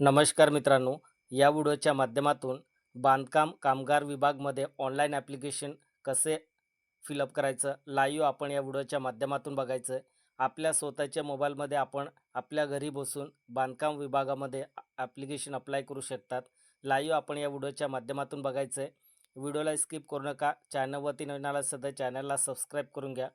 नमस्कार मित्रांनो या व्हिडिओच्या माध्यमातून बांधकाम कामगार विभागमध्ये ऑनलाईन ॲप्लिकेशन कसे फिलअप करायचं लाईव्ह आपण या व्हिडिओच्या माध्यमातून बघायचं. आहे आपल्या स्वतःच्या मोबाईलमध्ये आपण आपल्या घरी बसून बांधकाम विभागामध्ये ॲप्लिकेशन अप्लाय करू शकतात. लाईव्ह आपण या व्हिडिओच्या माध्यमातून बघायचं आहे व्हिडिओला स्किप करू नका. चॅनलवरती नवीन आला सध्या चॅनलला सबस्क्राईब करून घ्या.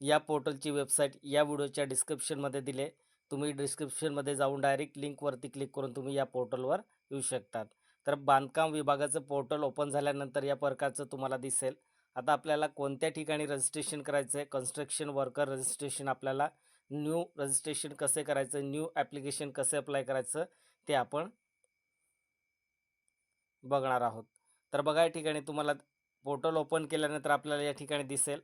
या पोर्टलची वेबसाईट या व्हिडिओच्या डिस्क्रिप्शनमध्ये दिले. तुम्ही डिस्क्रिप्शनमध्ये जाऊन डायरेक्ट लिंकवरती क्लिक करून तुम्ही या पोर्टलवर येऊ शकतात. तर बांधकाम विभागाचं पोर्टल ओपन झाल्यानंतर या प्रकारचं तुम्हाला दिसेल. आता आपल्याला कोणत्या ठिकाणी रजिस्ट्रेशन करायचं आहे कन्स्ट्रक्शन वर्कर रजिस्ट्रेशन आपल्याला न्यू रजिस्ट्रेशन कसे करायचं? न्यू ॲप्लिकेशन कसे अप्लाय करायचं? ते आपण बघणार आहोत. तर बघा या ठिकाणी तुम्हाला पोर्टल ओपन केल्यानंतर आपल्याला या ठिकाणी दिसेल.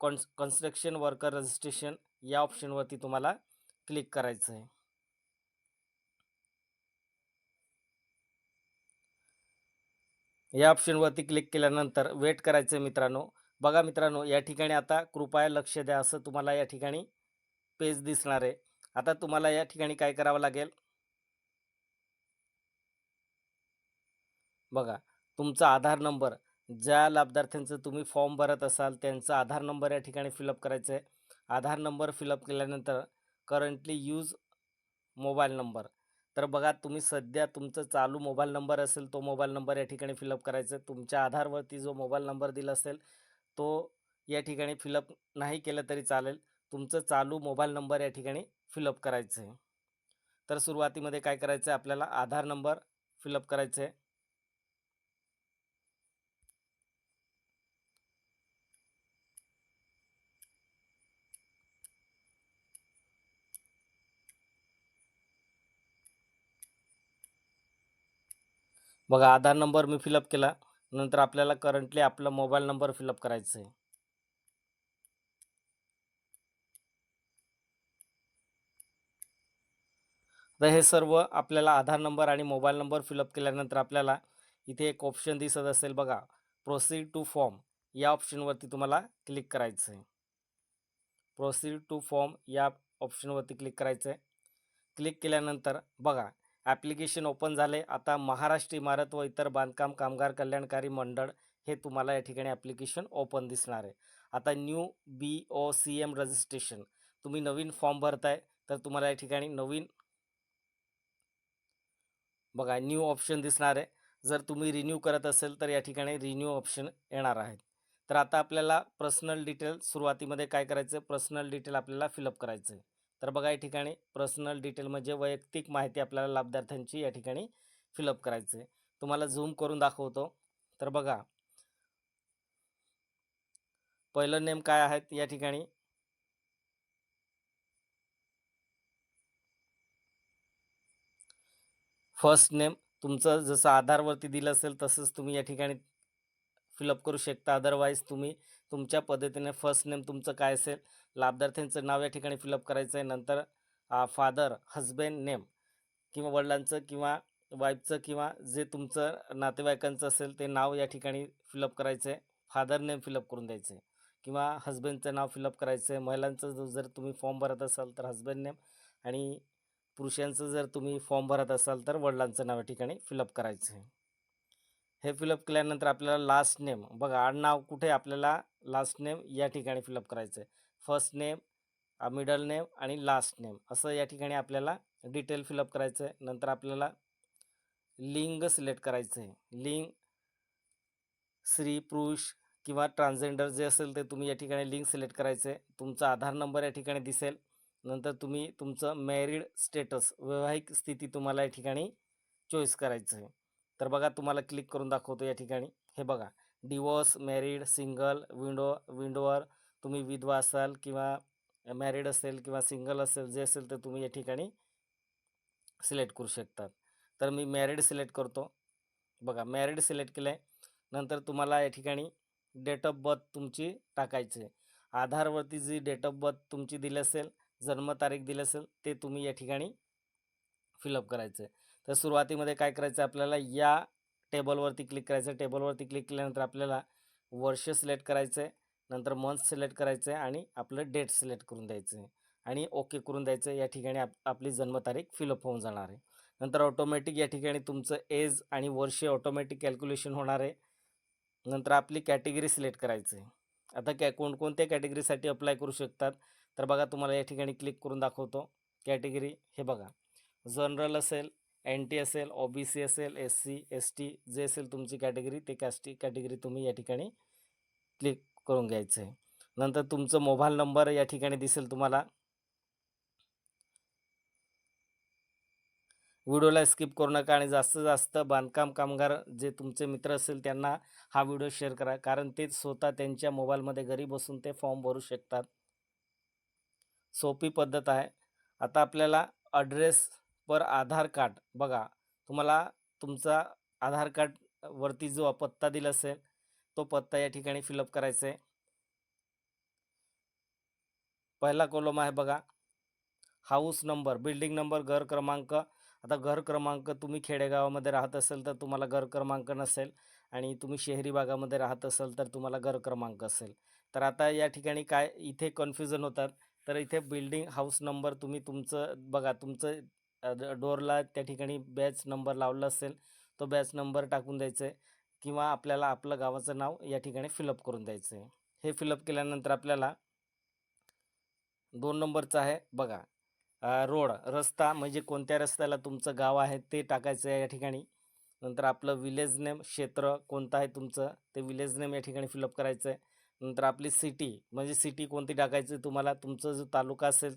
कॉन्स कन्स्ट्रक्शन वर्कर रजिस्ट्रेशन या ऑप्शनवरती तुम्हाला क्लिक करायचं आहे या ऑप्शनवरती क्लिक केल्यानंतर वेट करायचं आहे मित्रांनो. बघा मित्रांनो या ठिकाणी आता कृपया लक्ष द्या असं तुम्हाला या ठिकाणी पेज दिसणार आहे. आता तुम्हाला या ठिकाणी काय करावं लागेल? बघा तुमचा आधार नंबर ज्या लाभार्थ्यांचं तुम्ही फॉर्म भरत असाल त्यांचा आधार नंबर या ठिकाणी फिलअप करायचं आहे आधार नंबर फिलअप केल्यानंतर करंटली यूज मोबाईल नंबर तर बघा तुम्ही सध्या तुमचं चालू मोबाईल नंबर असेल तो मोबाईल नंबर या ठिकाणी फिलअप करायचा आहे. तुमच्या आधारवरती जो मोबाईल नंबर दिला असेल तो या ठिकाणी फिलअप नाही केलं तरी चालेल. तुमचं चालू मोबाईल नंबर या ठिकाणी फिलअप करायचं आहे. तर सुरुवातीमध्ये काय करायचं आहे? आपल्याला आधार नंबर फिलअप करायचं आहे. बघा आधार नंबर मी फिलअप केला. नंतर आपल्याला करंटली आपला मोबाईल नंबर फिलअप करायचा आहे. तर हे सर्व आपल्याला आधार नंबर आणि मोबाईल नंबर फिलअप केल्यानंतर आपल्याला इथे एक ऑप्शन दिसत असेल बघा प्रोसीड टू फॉर्म या ऑप्शनवरती तुम्हाला क्लिक करायचं आहे प्रोसीड टू फॉर्म या ऑप्शनवरती क्लिक करायचं आहे क्लिक केल्यानंतर बघा ॲप्लिकेशन ओपन झाले. आता महाराष्ट्र इमारत व इतर बांधकाम कामगार कल्याणकारी मंडळ हे तुम्हाला या ठिकाणी ॲप्लिकेशन ओपन दिसणार आहे. आता new B O C M registration तुम्ही नवीन फॉर्म भरताय तर तुम्हाला या ठिकाणी नवीन बघा न्यू ऑप्शन दिसणार आहे. जर तुम्ही रिन्यू करत असेल तर या ठिकाणी रिन्यू ऑप्शन येणार आहेत. तर आता आपल्याला पर्सनल डिटेल सुरुवातीमध्ये काय करायचं? आहे पर्सनल डिटेल आपल्याला फिलअप करायचं आहे तर बघा या ठिकाणी पर्सनल डिटेल म्हणजे वैयक्तिक माहिती आपल्याला लाभार्थ्यांची या ठिकाणी फिलअप करायचं आहे. तुम्हाला झूम करून दाखवतो. तर बघा. पहिलं नेम काय आहेत या ठिकाणी? फर्स्ट नेम तुमचं जसं आधारवरती दिलं असेल तसंच तुम्ही या ठिकाणी फिलअप करू शकता. अदरवाईज तुम्ही तुमच्या पद्धतीने फर्स्ट नेम तुमचं काय असेल लाभार्थ्यांचं नाव या ठिकाणी फिलअप करायचं आहे नंतर फादर हजबंड नेम किंवा वडिलांचं किंवा वाईफचं किंवा जे तुमचं नातेवाईकांचं असेल ते नाव या ठिकाणी फिलअप करायचं आहे फादर नेम फिलअप करून द्यायचं आहे किंवा हजबंडचं नाव फिलअप करायचं आहे महिलांचं जर तुम्ही फॉर्म भरत असाल तर हजबंड नेम आणि पुरुषांचं जर तुम्ही फॉर्म भरत असाल तर वडिलांचं नाव या ठिकाणी फिलअप करायचं आहे हे फिलअप केल्यानंतर आपल्याला लास्ट नेम बघा आडनाव कुठे आपल्याला लास्ट नेम या ठिकाणी फिलअप करायचं आहे फर्स्ट नेम मिडल नेम आणि लास्ट नेम. असं या ठिकाणी आपल्याला डिटेल फिलअप करायचं आहे. नंतर आपल्याला लिंग सिलेक्ट करायचं आहे. लिंग स्त्री पुरुष किंवा ट्रान्सजेंडर जे असेल ते तुम्ही या ठिकाणी लिंक सिलेक्ट करायचं आहे. तुमचा आधार नंबर या ठिकाणी दिसेल. नंतर तुम्ही तुमचं मॅरिड स्टेटस वैवाहिक स्थिती तुम्हाला या ठिकाणी चॉईस करायचं आहे. तर बघा तुम्हाला क्लिक करून दाखवतो या ठिकाणी. हे बघा डिवोर्स मॅरिड सिंगल विंडो विंडोवर तुम्ही विधवा असाल किंवा मॅरिड असेल किंवा सिंगल असेल जे असेल ते तुम्ही या ठिकाणी सिलेक्ट करू शकतात. तर मी मॅरिड सिलेक्ट करतो. बघा मॅरिड सिलेक्ट केलं आहे नंतर तुम्हाला या ठिकाणी डेट ऑफ बर्थ तुमची टाकायची आहे आधारवरती जी डेट ऑफ बर्थ तुमची दिली असेल जन्मतारीख दिली असेल ते तुम्ही या ठिकाणी फिलअप करायचं आहे तर सुरुवातीमध्ये काय करायचं आपल्याला या टेबलवरती क्लिक करायचं टेबलवरती क्लिक केल्यानंतर आपल्याला वर्ष सिलेक्ट करायचं आहे नंतर मंथ सिलेक्ट करायचं आहे आणि आपलं डेट सिलेक्ट करून द्यायचं आहे आणि ओके करून द्यायचं या ठिकाणी आप आपली जन्मतारीख फिलअप होऊन जाणार आहे. नंतर ऑटोमॅटिक या ठिकाणी तुमचं एज आणि वर्षे ऑटोमॅटिक कॅल्क्युलेशन होणार आहे. नंतर आपली कॅटेगरी सिलेक्ट करायचं आहे आता कॅ कोणकोणत्या कॅटेगरीसाठी अप्लाय करू शकतात? तर बघा तुम्हाला या ठिकाणी क्लिक करून दाखवतो. कॅटेगरी हे बघा. जनरल असेल एन टी असेल ओ बी सी असेल एस सी एस टी जे असेल तुमची कॅटेगरी ते कॅस्टी कॅटेगरी तुम्ही या ठिकाणी क्लिक करून घ्यायचं आहे नंतर तुमचं मोबाईल नंबर या ठिकाणी दिसेल तुम्हाला. व्हिडिओला स्किप करू नका आणि जास्तीत जास्त बांधकाम कामगार जे तुमचे मित्र असेल त्यांना हा व्हिडिओ शेअर करा. कारण ते स्वतः त्यांच्या मोबाईलमध्ये घरी बसून ते फॉर्म भरू शकतात. सोपी पद्धत आहे. आता आपल्याला ॲड्रेस पर आधार कार्ड बघा. तुम्हाला तुमचा आधार कार्डवरती जो पत्ता दिला असेल तो पत्ता या ठिकाणी फिलअप करायचा आहे. पहिला कॉलम आहे बघा. हाऊस नंबर बिल्डिंग नंबर घर क्रमांक. आता घर क्रमांक तुम्ही खेडेगावामध्ये राहत असेल तर तुम्हाला घर क्रमांक नसेल आणि तुम्ही शहरी भागामध्ये राहत असेल तर तुम्हाला घर क्रमांक असेल. तर आता या ठिकाणी काय इथे कन्फ्युजन होतात. तर इथे बिल्डिंग हाऊस नंबर तुम्ही तुमचं बघा तुमचं डोअरला त्या ठिकाणी बॅच नंबर लावला असेल तो बॅच नंबर टाकून द्यायचा आहे किंवा आपल्याला आपलं गावाचं नाव या ठिकाणी फिलअप करून द्यायचं आहे. हे फिलअप केल्यानंतर आपल्याला दोन नंबरचं आहे बघा. रोड रस्ता म्हणजे कोणत्या रस्त्याला तुमचं गाव आहे ते टाकायचं आहे या ठिकाणी. नंतर आपलं विलेज नेम क्षेत्र कोणतं आहे तुमचं ते विलेज नेम या ठिकाणी फिलअप करायचं आहे. नंतर आपली सिटी म्हणजे सिटी कोणती टाकायची तुम्हाला? तुमचा जो तालुका असेल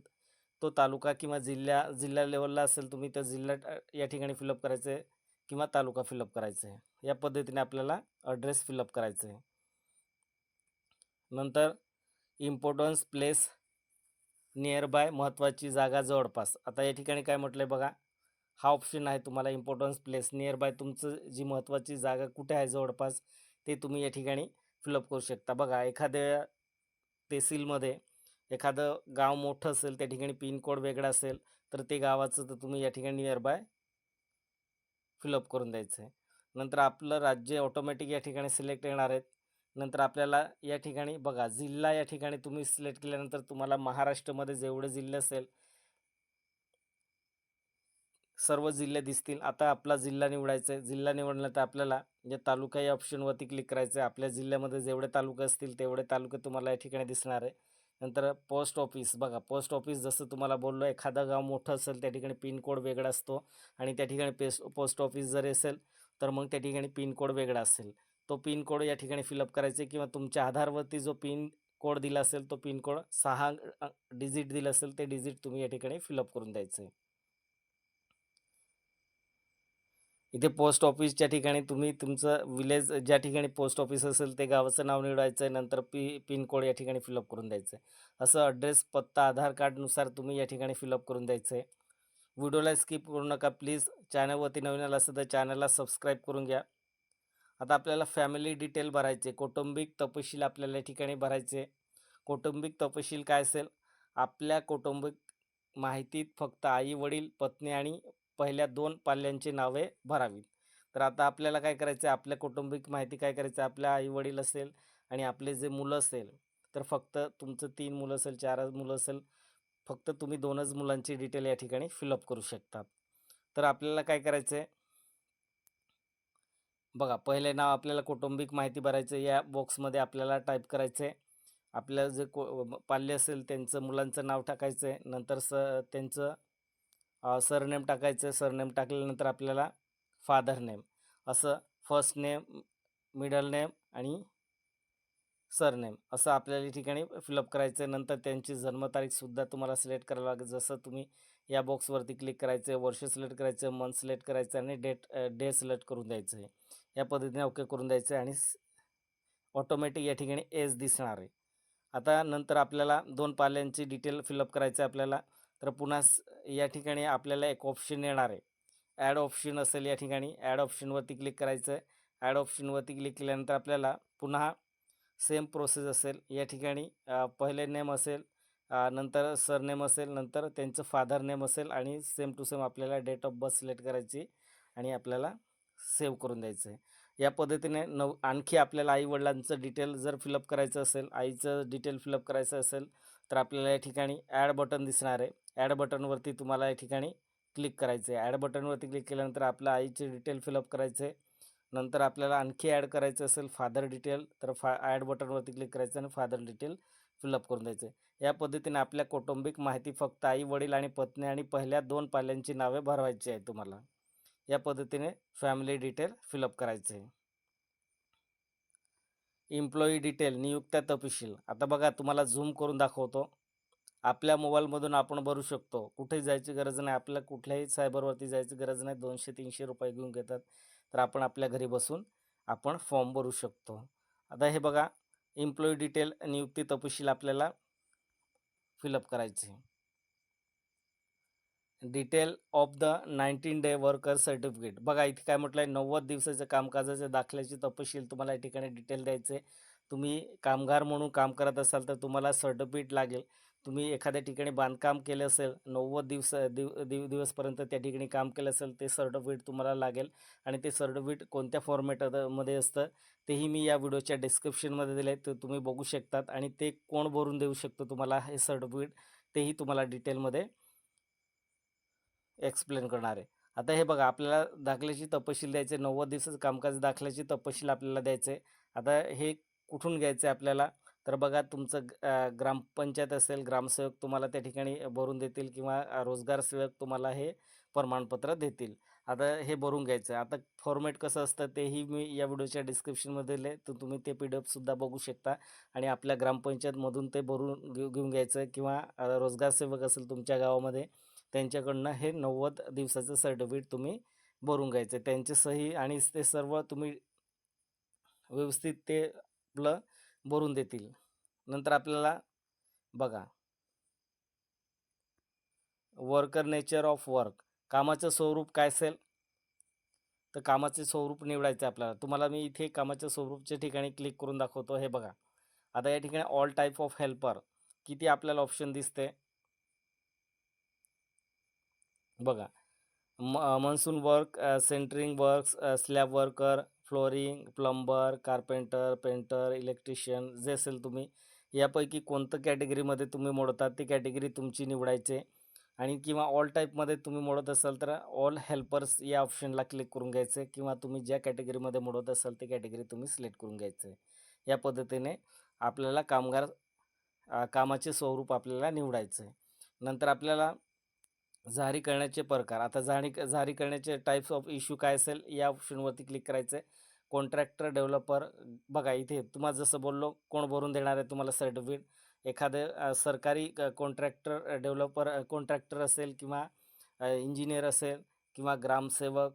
तो तालुका किंवा जिल्हा जिल्हा लेवलला असेल तुम्ही त्या जिल्हा टा- या ठिकाणी फिलअप करायचं आहे. किंवा तालुका फिलअप करायचं आहे. या पद्धतीने आपल्याला ॲड्रेस फिलअप करायचं आहे. नंतर इम्पॉर्टन्स प्लेस नियर बाय महत्त्वाची जागा जवळपास. आता या ठिकाणी काय म्हटलं आहे बघा. हा ऑप्शन आहे तुम्हाला इम्पॉर्टन्स प्लेस नियर बाय तुमचं जी महत्त्वाची जागा कुठे आहे जवळपास ते तुम्ही या ठिकाणी फिलअप करू शकता. बघा एखाद्या तहसीलमध्ये एखादं गाव मोठं असेल त्या ठिकाणी पिनकोड वेगळा असेल तर ते गावाचं तर तुम्ही या ठिकाणी नियर बाय फिलअप करून द्यायचं आहे नंतर आपलं राज्य ऑटोमॅटिक या ठिकाणी सिलेक्ट येणार आहेत. नंतर आपल्याला या ठिकाणी बघा जिल्हा या ठिकाणी तुम्ही सिलेक्ट केल्यानंतर तुम्हाला महाराष्ट्रामध्ये जेवढे जिल्हे असेल सर्व जिल्हे दिसतील. आता आपला जिल्हा निवडायचा आहे जिल्हा निवडल्यानंतर आपल्याला या तालुका या ऑप्शनवरती क्लिक करायचं आहे आपल्या जिल्ह्यामध्ये जेवढे तालुके असतील तेवढे तालुके तुम्हाला या ठिकाणी दिसणार आहे. नंतर पोस्ट ऑफिस. बघा पोस्ट ऑफिस जसं तुम्हाला बोललो एखादं गाव मोठं असेल त्या ठिकाणी पिनकोड वेगळा असतो आणि त्या ठिकाणी पेस पोस्ट ऑफिस जर असेल तर मग त्या ठिकाणी पिनकोड वेगळा असेल. तो पिनकोड या ठिकाणी फिलअप करायचे किंवा तुमच्या आधारवरती जो पिन कोड दिला असेल तो पिनकोड सहा डिजिट दिला असेल ते डिजिट तुम्ही या ठिकाणी फिलअप करून द्यायचं. आहे इथे पोस्ट ऑफिसच्या ठिकाणी तुम्ही तुमचं विलेज ज्या ठिकाणी पोस्ट ऑफिस असेल ते गावाचं नाव निवडायचं आहे नंतर पी पिनकोड या ठिकाणी फिलअप करून द्यायचं आहे असं ॲड्रेस पत्ता आधार कार्डनुसार तुम्ही या ठिकाणी फिलअप करून द्यायचं आहे व्हिडिओला स्किप करू नका प्लीज चॅनलवरती नवीन आला असेल तर चॅनलला सबस्क्राईब करून घ्या. आता आपल्याला फॅमिली डिटेल भरायचे कौटुंबिक तपशील आपल्याला या ठिकाणी भरायचे. कौटुंबिक तपशील काय असेल? आपल्या कौटुंबिक माहितीत फक्त आई वडील पत्नी आणि पहिल्या दोन पाल्यांची नावे भरावीत. तर आता आपल्याला काय करायचं आहे आपल्या कौटुंबिक माहिती काय करायचं? आहे आपल्या आईवडील असेल आणि आपले जे मुलं असेल तर फक्त तुमचं तीन मुलं असेल चार मुलं असेल फक्त तुम्ही दोनच मुलांची डिटेल या ठिकाणी फिलअप करू शकतात. तर आपल्याला काय करायचं आहे बघा पहिले नाव आपल्याला कौटुंबिक माहिती भरायचं या बॉक्समध्ये आपल्याला टाईप करायचं आहे आपलं जे को पाल्य असेल त्यांचं मुलांचं नाव टाकायचं आहे नंतर स त्यांचं सरनेम टाकायचं आहे सरनेम टाकल्यानंतर आपल्याला फादर नेम. असं फर्स्ट नेम मिडल नेम आणि सरनेम असं आपल्याला या ठिकाणी फिलअप करायचं आहे नंतर त्यांची जन्मतारीखसुद्धा तुम्हाला सिलेक्ट करावं लागेल. जसं तुम्ही या बॉक्सवरती क्लिक करायचं आहे वर्ष सिलेक्ट करायचं मंथ सिलेक्ट करायचं आणि डेट डे सिलेक्ट करून द्यायचं आहे या पद्धतीने ओके करून द्यायचं आहे आणि ऑटोमॅटिक या ठिकाणी एज दिसणार आहे. आता नंतर आपल्याला दोन पाल्यांची डिटेल फिलअप करायचं आहे आपल्याला. तर पुन्हा स- या ठिकाणी आपल्याला एक ऑप्शन येणार आहे. ॲड ऑप्शन असेल या ठिकाणी. ॲड ऑप्शनवरती क्लिक करायचं आहे ॲड ऑप्शनवरती क्लिक केल्यानंतर आपल्याला पुन्हा सेम प्रोसेस असेल. या ठिकाणी पहिले नेम असेल नंतर सरनेम असेल नंतर त्यांचं फादर नेम असेल आणि सेम टू सेम आपल्याला डेट ऑफ बर्थ सिलेक्ट करायची आणि आपल्याला सेव्ह करून द्यायचं आहे या पद्धतीने नव आणखी आपल्याला आईवडिलांचं डिटेल जर फिलअप करायचं असेल आईचं डिटेल फिलअप करायचं असेल तर आपल्याला या ठिकाणी ॲड बटन दिसणार आहे. ॲड बटनवरती तुम्हाला या ठिकाणी क्लिक करायचं आहे. ॲड बटनवरती क्लिक केल्यानंतर आपल्या आईचे डिटेल फिलअप करायचे नंतर आपल्याला आणखी ॲड करायचं असेल फादर डिटेल तर फा ॲड बटनवरती क्लिक करायचं आणि फादर डिटेल फिलअप करून द्यायचं या पद्धतीने आपल्या कौटुंबिक माहिती फक्त आई वडील आणि पत्नी आणि पहिल्या दोन पाल्यांची नावे भरवायची आहे तुम्हाला. या पद्धतीने फॅमिली डिटेल फिलअप करायचे आहे. इम्प्लॉई डिटेल नियुक्त्या तपशील. आता बघा तुम्हाला झूम करून दाखवतो. आपल्या मोबाईलमधून आपण भरू शकतो. कुठेही जायची गरज नाही. आपल्याला कुठल्याही सायबरवरती जायची गरज नाही. दोनशे तीनशे रुपये घेऊन घेतात. तर आपण आपल्या घरी बसून आपण फॉर्म भरू शकतो. आता हे बघा एम्प्लॉई डिटेल नियुक्ती तपशील आपल्याला फिलअप करायचे. Detail of the nineteen day worker certificate बघा इथे काय म्हटलं आहे नव्वद दिवसाच्या कामकाजाच्या दाखल्याची तपशील तुम्हाला या ठिकाणी डिटेल द्यायचे तुम्ही कामगार म्हणून काम करत असाल तर तुम्हाला सर्टिफिकेट लागेल. तुम्ही एखाद्या ठिकाणी बांधकाम केलं असेल नव्वद दिवस दिव दिव दिवसपर्यंत त्या ठिकाणी काम केलं असेल ते सर्टिफिकेट तुम्हाला लागेल. आणि ते सर्टिफिकेट कोणत्या फॉर्मॅटमध्ये असतं तेही मी या व्हिडिओच्या डिस्क्रिप्शनमध्ये दिलं आहे ते तुम्ही बघू शकतात आणि ते कोण भरून देऊ शकतो तुम्हाला हे सर्टिफिकेट तेही तुम्हाला डिटेलमध्ये एक्सप्लेन करणार आहे. आता हे बघा आपल्याला दाखल्याची तपशील द्यायचे नव्वद दिवसाचं कामकाज दाखल्याची तपशील आपल्याला द्यायचे आता हे कुठून घ्यायचं आहे आपल्याला? तर बघा तुमचं ग्रामपंचायत असेल ग्रामसेवक तुम्हाला त्या ठिकाणी भरून देतील किंवा रोजगार सेवक तुम्हाला हे प्रमाणपत्र देतील. आता हे भरून घ्यायचं आहे. आता फॉर्मॅट कसं असतं तेही मी या व्हिडिओच्या डिस्क्रिप्शनमध्ये दिले तर तुम्ही ते पी डी एफसुद्धा बघू शकता. आणि आपल्या ग्रामपंचायतमधून ते भरून घेऊ घेऊन घ्यायचं किंवा रोजगार सेवक असेल तुमच्या गावामध्ये त्यांच्याकडनं हे नव्वद दिवसाचं सर्टिफिकेट तुम्ही भरून घ्यायचं. त्यांचे सही आणि ते सर्व तुम्ही व्यवस्थित ते आपलं भरून देतील. नंतर आपल्याला बघा. वर्कर नेचर ऑफ वर्क कामाचं स्वरूप काय असेल? तर कामाचे स्वरूप निवडायचं आपल्याला. तुम्हाला मी इथे कामाच्या स्वरूपच्या ठिकाणी क्लिक करून दाखवतो. हे बघा. आता या ठिकाणी ऑल टाईप ऑफ हेल्पर किती आपल्याला ऑप्शन दिसते? बघा. म monsoon work centering works slab worker flooring plumber carpenter painter electrician जे असेल तुम्ही यापैकी कोणतं कॅटेगरीमध्ये तुम्ही मोडतात ती कॅटेगरी तुमची निवडायचे. आणि किंवा ऑल टाईपमध्ये तुम्ही मोडत असाल तर ऑल हेल्पर्स या ऑप्शनला क्लिक करून घ्यायचे किंवा तुम्ही ज्या कॅटेगरीमध्ये मोडत असाल ती कॅटेगरी तुम्ही सिलेक्ट करून घ्यायचे. या पद्धतीने आपल्याला कामगार कामाचे स्वरूप आपल्याला निवडायचं आहे नंतर आपल्याला जारी करण्याचे प्रकार. आता जारी जारी करण्याचे टाईप्स ऑफ इश्यू काय असेल या ऑप्शनवरती क्लिक करायचं आहे कॉन्ट्रॅक्टर डेव्हलपर बघा इथे तुम्हाला जसं बोललो कोण भरून देणार आहे तुम्हाला सर्टिफिकेट एखादं सरकारी कॉन्ट्रॅक्टर डेव्हलपर कॉन्ट्रॅक्टर असेल किंवा इंजिनियर असेल किंवा ग्रामसेवक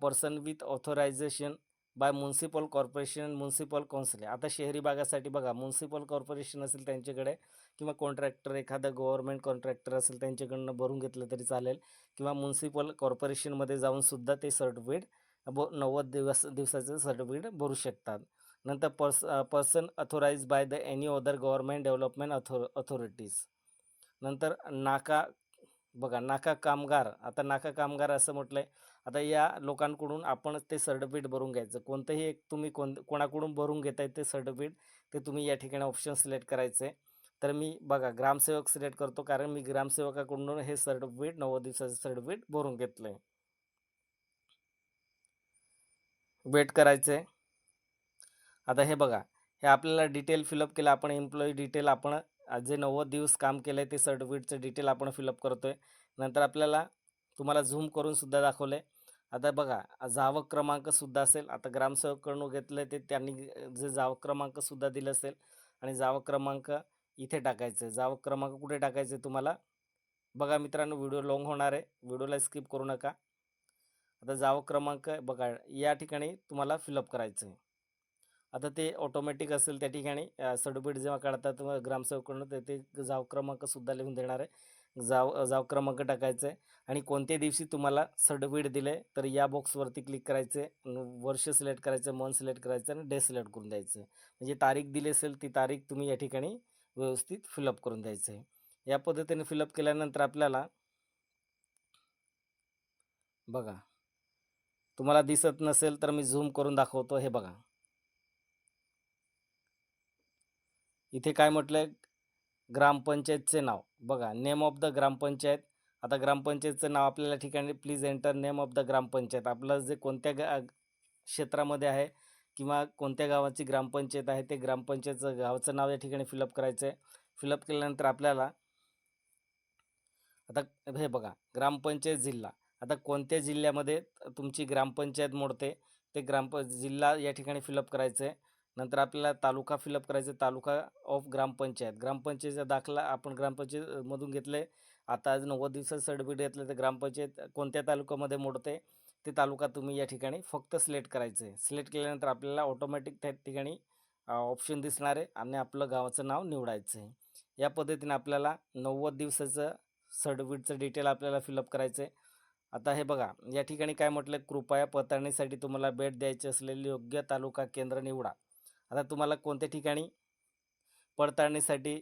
person with authorization by municipal corporation municipal council आता शहरी भागासाठी बघा म्युन्सिपल कॉर्पोरेशन असेल त्यांच्याकडे किंवा कॉन्ट्रॅक्टर एखादं गव्हर्मेंट कॉन्ट्रॅक्टर असेल त्यांच्याकडनं भरून घेतलं तरी चालेल. किंवा म्युन्सिपल कॉर्पोरेशनमध्ये जाऊनसुद्धा ते सर्टिफिकेट ब नव्वद दिवस दिवसाचं सर्टिफिकेट भरू शकतात. नंतर purse person authorized by the any other government development अथो अथॉरिटीज नंतर नाका बघा नाका कामगार. आता नाका कामगार असं म्हटलं आहे आता या लोकांकडून आपण ते सर्टिफिकेट भरून घ्यायचं. कोणतंही एक तुम्ही कोण कोणाकडून भरून घेताय ते सर्टिफिकेट ते तुम्ही या ठिकाणी ऑप्शन सिलेक्ट करायचं आहे तर मी बघा ग्रामसेवक सिलेक्ट करतो कारण मी ग्रामसेवकाकडून हे सर्टिफिकेट नव्वद दिवसाचं सर्टिफिकेट भरून घेतलं आहे वेट करायचं आता हे बघा हे आपल्याला डिटेल फिलअप केलं आपण एम्प्लॉई डिटेल आपण जे नव्वद दिवस काम केलं आहे ते सर्टिफिकेटचं डिटेल आपण फिलअप करतो आहे नंतर आपल्याला तुम्हाला झूम करून सुद्धा दाखवलं आहे आता बघा जावक क्रमांकसुद्धा असेल. आता ग्रामसेवककडून घेतलं आहे ते त्यांनी जे जावक क्रमांकसुद्धा दिलं असेल आणि जावक क्रमांक इथे टाकायचं आहे जावक क्रमांक कुठे टाकायचं आहे तुम्हाला? बघा मित्रांनो व्हिडिओ लॉंग होणार आहे. व्हिडिओला स्किप करू नका. आता जावक क्रमांक बघा या ठिकाणी तुम्हाला फिलअप करायचं आहे आता ते ऑटोमॅटिक असेल त्या ठिकाणी. सर्टिफिकेट जेव्हा काढतात तेव्हा ग्रामसेवकडून ते ते जाव क्रमांकसुद्धा लिहून देणार आहे. जाव जाव क्रमांक टाकायचं आहे आणि कोणत्या दिवशी तुम्हाला सर्टिफिकेट दिलं आहे तर या बॉक्सवरती क्लिक करायचे वर्ष सिलेक्ट करायचं मंथ सिलेक्ट करायचं आणि डे सिलेक्ट करून द्यायचं म्हणजे तारीख दिली असेल ती तारीख तुम्ही या ठिकाणी व्यवस्थित फिलअप करून द्यायचं आहे या पद्धतीने फिलअप केल्यानंतर आपल्याला बघा तुम्हाला दिसत नसेल तर मी झूम करून दाखवतो हे बघा. इथे काय म्हटलंय? ग्रामपंचायतचे नाव. बघा नेम ऑफ द ग्रामपंचायत. आता ग्रामपंचायतचं नाव आपल्याला ठिकाणी please enter name of the gram panchayat. आपलं जे कोणत्या गा क्षेत्रामध्ये आहे किंवा कोणत्या गावाची ग्रामपंचायत आहे ते ग्रामपंचायतचं गावाचं नाव या ठिकाणी फिलअप करायचं आहे फिलअप केल्यानंतर आपल्याला आता हे बघा ग्रामपंचायत जिल्हा. आता कोणत्या जिल्ह्यामध्ये तुमची ग्रामपंचायत मोडते ते ग्रामप जिल्हा या ठिकाणी फिलअप करायचं आहे नंतर आपल्याला तालुका फिलअप करायचं तालुका ऑफ ग्रामपंचायत. ग्रामपंचायतचा दाखला आपण ग्रामपंचायतमधून घेतलं आहे आता आज नव्वद दिवसाचं सर्टिफिकेट घेतलं तर ग्रामपंचायत कोणत्या तालुक्यामध्ये मोडते ते तालुका तुम्ही या ठिकाणी फक्त सिलेक्ट करायचं आहे सिलेक्ट केल्यानंतर आपल्याला ऑटोमॅटिक त्या ठिकाणी ऑप्शन दिसणार आहे आणि आपलं गावाचं नाव निवडायचं आहे या पद्धतीने आपल्याला नव्वद दिवसाचं सर्टिफिकेटचं डिटेल आपल्याला फिलअप करायचं आहे आता हे बघा या ठिकाणी काय म्हटलं कृपया पडताळणीसाठी तुम्हाला भेट द्यायची असलेली योग्य तालुका केंद्र निवडा. आता तुम्हाला कोणत्या ठिकाणी पडताळणीसाठी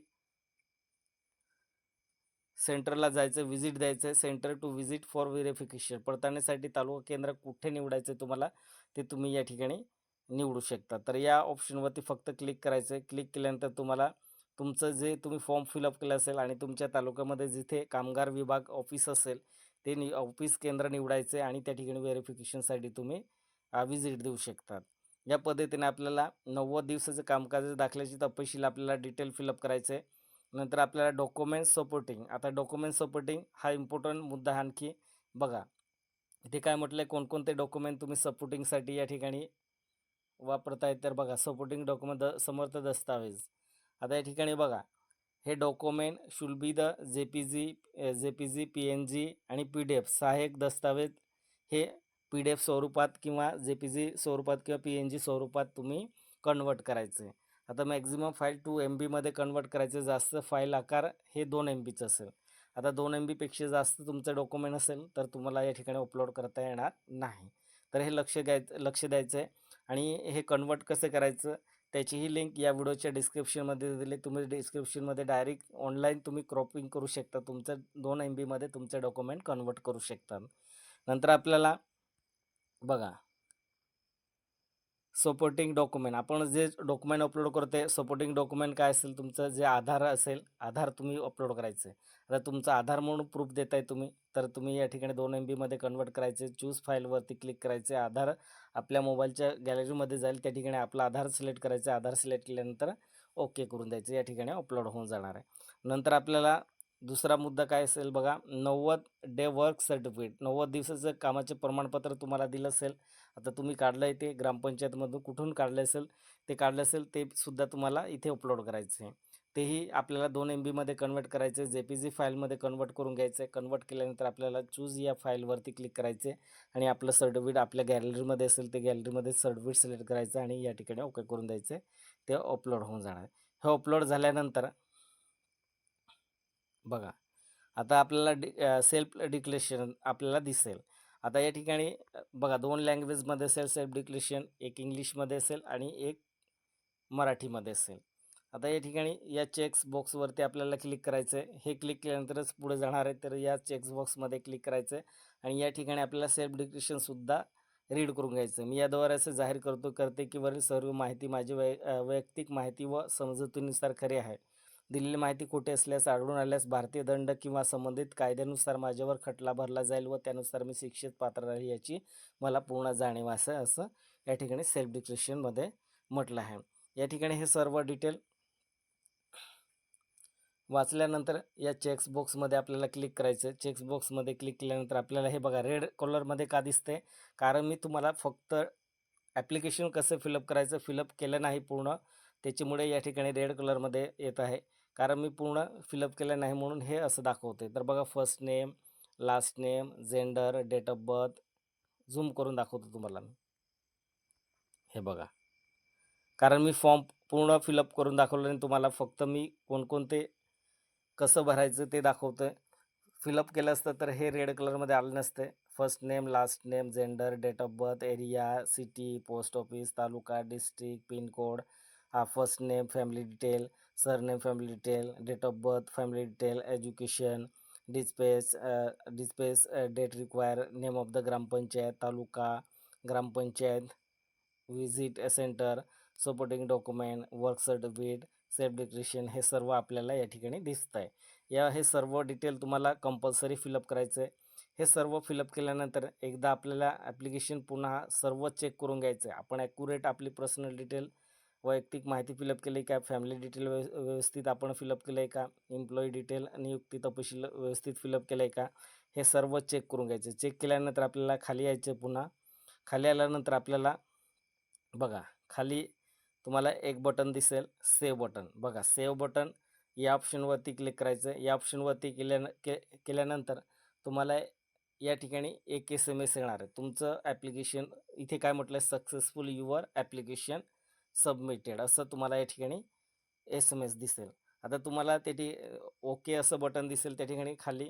सेंटरला जायचं व्हिजिट द्यायचं आहे centre to visit for verification पडताळणीसाठी तालुका केंद्र कुठे निवडायचं तुम्हाला ते तुम्ही या ठिकाणी निवडू शकता. तर या ऑप्शनवरती फक्त क्लिक करायचं आहे क्लिक केल्यानंतर तुम्हाला तुमचं जे तुम्ही फॉर्म फिलअप केलं असेल आणि तुमच्या तालुक्यामध्ये जिथे कामगार विभाग ऑफिस असेल ते नि ऑफिस केंद्र निवडायचे आणि त्या ठिकाणी व्हेरिफिकेशनसाठी तुम्ही व्हिजिट देऊ शकतात. या पद्धतीने आपल्याला नव्वद दिवसाचं कामकाज दाखल्याची तपशील आपल्याला डिटेल फिलअप करायचं आहे. नंतर आपल्याला डॉक्युमेंट सपोर्टिंग आता डॉक्युमेंट सपोर्टिंग हा इम्पॉर्टंट मुद्दा आहे आणखी. बघा इथे काय म्हटलं आहे कोणकोणते डॉक्युमेंट तुम्ही सपोर्टिंगसाठी या ठिकाणी वापरताय तर बघा सपोर्टिंग डॉक्युमेंट द समर्थ दस्तावेज. आता या ठिकाणी बघा हे document should be the J P G J P G P N G आणि पी डी एफ सहाय्यक दस्तावेज. हे पी डी एफ स्वरूपात किंवा जे पी जी स्वरूपात किंवा पी एन जी स्वरूपात तुम्ही कन्वर्ट करायचं आहे आता मॅक्झिमम फाईल टू एम बीमध्ये कन्वर्ट करायचं जास्त फाईल आकार हे दोन एम बीचं असेल. आता दोन एम बीपेक्षा जास्त तुमचं डॉक्युमेंट असेल तर तुम्हाला या ठिकाणी अपलोड करता येणार नाही. तर हे लक्ष घ्यायचं लक्ष द्यायचं आहे आणि हे कन्वर्ट कसं करायचं त्याचीही लिंक या व्हिडिओच्या डिस्क्रिप्शनमध्ये दिली. तुम्ही डिस्क्रिप्शनमध्ये डायरेक्ट ऑनलाईन तुम्ही क्रॉपिंग करू शकता. तुमचं दोन एम बीमध्ये तुमचं डॉक्युमेंट कन्वर्ट करू शकता. नंतर आपल्याला बघा. सपोर्टिंग डॉक्युमेंट आपण जे डॉक्युमेंट अपलोड करते सपोर्टिंग डॉक्युमेंट काय असेल तुमचं? जे आधार असेल आधार तुम्ही अपलोड करायचं आहे आता तुमचं आधार म्हणून प्रूफ देताय तुम्ही तर तुम्ही या ठिकाणी दोन एम बीमध्ये कन्वर्ट करायचे चूज फाईलवरती क्लिक करायचे आधार आपल्या मोबाईलच्या गॅलरीमध्ये जाईल. त्या ठिकाणी आपला आधार सिलेक्ट करायचं आधार सिलेक्ट केल्यानंतर ओके करून द्यायचं. या ठिकाणी अपलोड होऊन जाणार आहे. नंतर आपल्याला दुसरा मुद्दा काय असेल बघा नव्वद डे वर्क सर्टिफिकेट नव्वद दिवसाचं कामाचे प्रमाणपत्र तुम्हाला दिलं असेल. आता तुम्ही काढलं आहे ते ग्रामपंचायतमधून कुठून काढलं असेल ते काढलं असेल ते सुद्धा तुम्हाला इथे अपलोड करायचं आहे. तेही आपल्याला दोन एम बीमध्ये कन्वर्ट करायचं आहे जे पी जी फाईलमध्ये कन्वर्ट करून घ्यायचं आहे. कन्वर्ट केल्यानंतर आपल्याला चूज या फाईलवरती क्लिक करायचे आणि आपलं सर्टिफिकेट आपल्या गॅलरीमध्ये असेल ते गॅलरीमध्ये सर्टिफिकेट सिलेक्ट करायचं आणि या ठिकाणी ओके करून द्यायचं ते अपलोड होऊन जाणार आहे. हे अपलोड झाल्यानंतर बघा. आता आपल्याला डि सेल्फ डिक्लेरेशन आपल्याला दिसेल. आता या ठिकाणी बघा दोन लँग्वेजमध्ये असेल सेल्फ डिक्लेरेशन एक इंग्लिशमध्ये असेल आणि एक मराठीमध्ये असेल. आता या ठिकाणी या चेक्स बॉक्सवरती आपल्याला क्लिक करायचं आहे हे क्लिक केल्यानंतरच पुढे जाणार आहे तर या चेक्स बॉक्समध्ये क्लिक करायचं आहे आणि या ठिकाणी आपल्याला सेल्फ डिक्लेरेशनसुद्धा रीड करून घ्यायचं मी याद्वारे असं जाहीर करतो करते की वरील सर्व माहिती माझी वै वैयक्तिक माहिती व समजुतीनुसार खरी आहे. दिलेली माहिती खोटी असल्यास आढळून आल्यास भारतीय दंड किंवा संबंधित कायद्यानुसार माझ्यावर खटला भरला जाईल व त्यानुसार मी शिक्षित पात्र राहील याची मला पूर्ण जाणीव असं असं या ठिकाणी सेल्फ डिक्लेरेशनमध्ये म्हटलं आहे. या ठिकाणी हे सर्व डिटेल वाचल्यानंतर या चेक्स बॉक्समध्ये आपल्याला क्लिक करायचं आहे चेक्स बॉक्समध्ये क्लिक केल्यानंतर आपल्याला हे बघा रेड कलरमध्ये का दिसते? कारण मी तुम्हाला फक्त ॲप्लिकेशन कसं फिलअप करायचं फिलअप केलं नाही पूर्ण त्याच्यामुळे या ठिकाणी रेड कलरमध्ये येत आहे. कारण मी पूर्ण फिलअप केलं नाही म्हणून हे असं दाखवते तर बघा first name last name gender date of birth zoom करून दाखवतो तुम्हाला मी. हे बघा. कारण मी फॉर्म पूर्ण फिलअप करून दाखवलं आणि तुम्हाला फक्त मी कोणकोणते कसं भरायचं ते दाखवतं आहे फिलअप केलं असतं तर हे रेड कलरमध्ये आलं नसते. First name last name gender date of birth area city post office taluka district pin code हा first name family detail surname family detail date of birth family detail education डिस्पेस डिस्पेस date require name of the gram panchayat taluka gram panchayat visit centre supporting document work certificate self declaration हे सर्व आपल्याला या ठिकाणी दिसत आहे या हे सर्व डिटेल तुम्हाला कंपल्सरी फिलअप करायचं आहे. हे सर्व फिलअप केल्यानंतर एकदा आपल्याला ॲप्लिकेशन पुन्हा सर्व चेक करून घ्यायचं आहे. आपण ॲक्युरेट आपली पर्सनल डिटेल वैयक्तिक माहिती फिलअप केली का? फॅमिली डिटेल व्यव व्यवस्थित आपण फिलअप केलं आहे का? एम्प्लॉई डिटेल नियुक्ती तपशील व्यवस्थित फिलअप केलं आहे का? हे सर्व चेक करून घ्यायचं. चेक केल्यानंतर आपल्याला खाली यायचं आहे पुन्हा. खाली आल्यानंतर आपल्याला बघा खाली तुम्हाला एक बटन दिसेल सेव्ह बटन. बघा सेव्ह बटन या ऑप्शनवरती क्लिक करायचं. आहे या ऑप्शनवरती केल्या के केल्यानंतर तुम्हाला या ठिकाणी एक एस एम एस येणार आहे. तुमचं ॲप्लिकेशन इथे काय म्हटलं आहे सक्सेसफुल युअर ॲप्लिकेशन सबमिटेड असं तुम्हाला या ठिकाणी एस एम एस दिसेल. आता तुम्हाला ते ठी ओके असं बटन दिसेल त्या ठिकाणी खाली.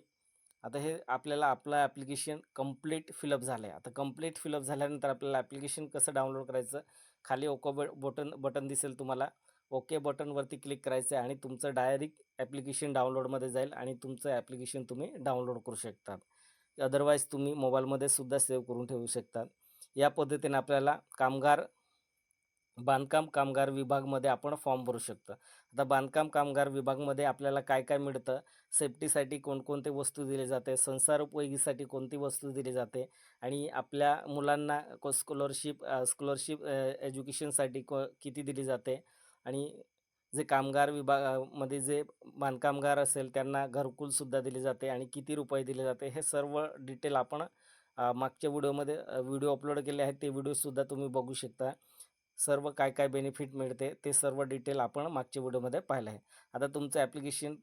आता हे आपल्याला आपलं ॲप्लिकेशन कंप्लीट फिलअप झालं आहे आता कंप्लीट फिलअप झाल्यानंतर आपल्याला ॲप्लिकेशन कसं डाउनलोड करायचं? खाली ओको ब बटन बटन दिसेल तुम्हाला. ओके बटनवरती क्लिक करायचं आहे आणि तुमचं डायरेक्ट ॲप्लिकेशन डाउनलोडमध्ये जाईल आणि तुमचं ॲप्लिकेशन तुम्ही डाउनलोड करू शकता अदरवाईज तुम्ही मोबाईलमध्ये सुद्धा सेव्ह करून ठेवू शकता या पद्धतीने आपल्याला कामगार बांधकाम कामगार विभागमध्ये आपण फॉर्म भरू शकतो. आता बांधकाम कामगार विभागमध्ये आपल्याला काय काय मिळतं? सेफ्टीसाठी कोणकोणते वस्तू दिले जाते? संसार उपयोगीसाठी कोणती वस्तू दिली जाते? आणि आपल्या मुलांना को स्कॉलरशिप स्कॉलरशिप एज्युकेशनसाठी को किती दिली जाते? आणि जे कामगार विभागामध्ये जे बांधकामगार असेल त्यांना घरकुलसुद्धा दिले जाते आणि किती रुपये दिले जाते? हे सर्व डिटेल आपण मागच्या व्हिडिओमध्ये व्हिडिओ अपलोड केले आहेत. ते व्हिडिओसुद्धा तुम्ही बघू शकता. सर्व काय काय बेनिफिट मिळते ते सर्व डिटेल आपण मागच्या व्हिडिओमध्ये पाहिलं आहे. आता तुमचं ॲप्लिकेशन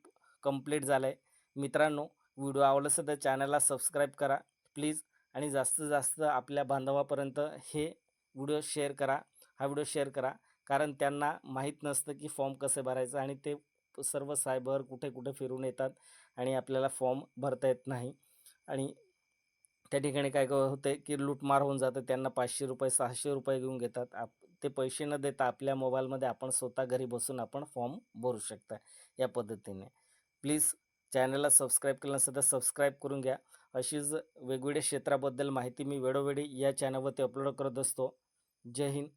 कंप्लीट झालं आहे मित्रांनो व्हिडिओ आवडला असेल तर चॅनलला सबस्क्राईब करा प्लीज आणि जास्तीत जास्त आपल्या बांधवापर्यंत हे व्हिडिओ शेअर करा. हा व्हिडिओ शेअर करा. कारण त्यांना माहीत नसतं की फॉर्म कसे भरायचं आणि ते सर्व सायबर कुठे कुठे फिरून येतात आणि आपल्याला फॉर्म भरता येत नाही. आणि त्या ठिकाणी काय काय होते की लूटमार होऊन जातं. त्यांना पाचशे रुपये सहाशे रुपये घेऊन घेतात. आप ते पैसे न देता आपल्या मोबाईलमध्ये आपण स्वतः घरी बसून आपण फॉर्म भरू शकता या पद्धतीने. प्लीज चॅनलला सबस्क्राईब केलं नसेल तर सबस्क्राईब करून घ्या. अशीच वेगवेगळ्या क्षेत्राबद्दल माहिती मी वेळोवेळी या चॅनलवरती अपलोड करत असतो. जय हिंद.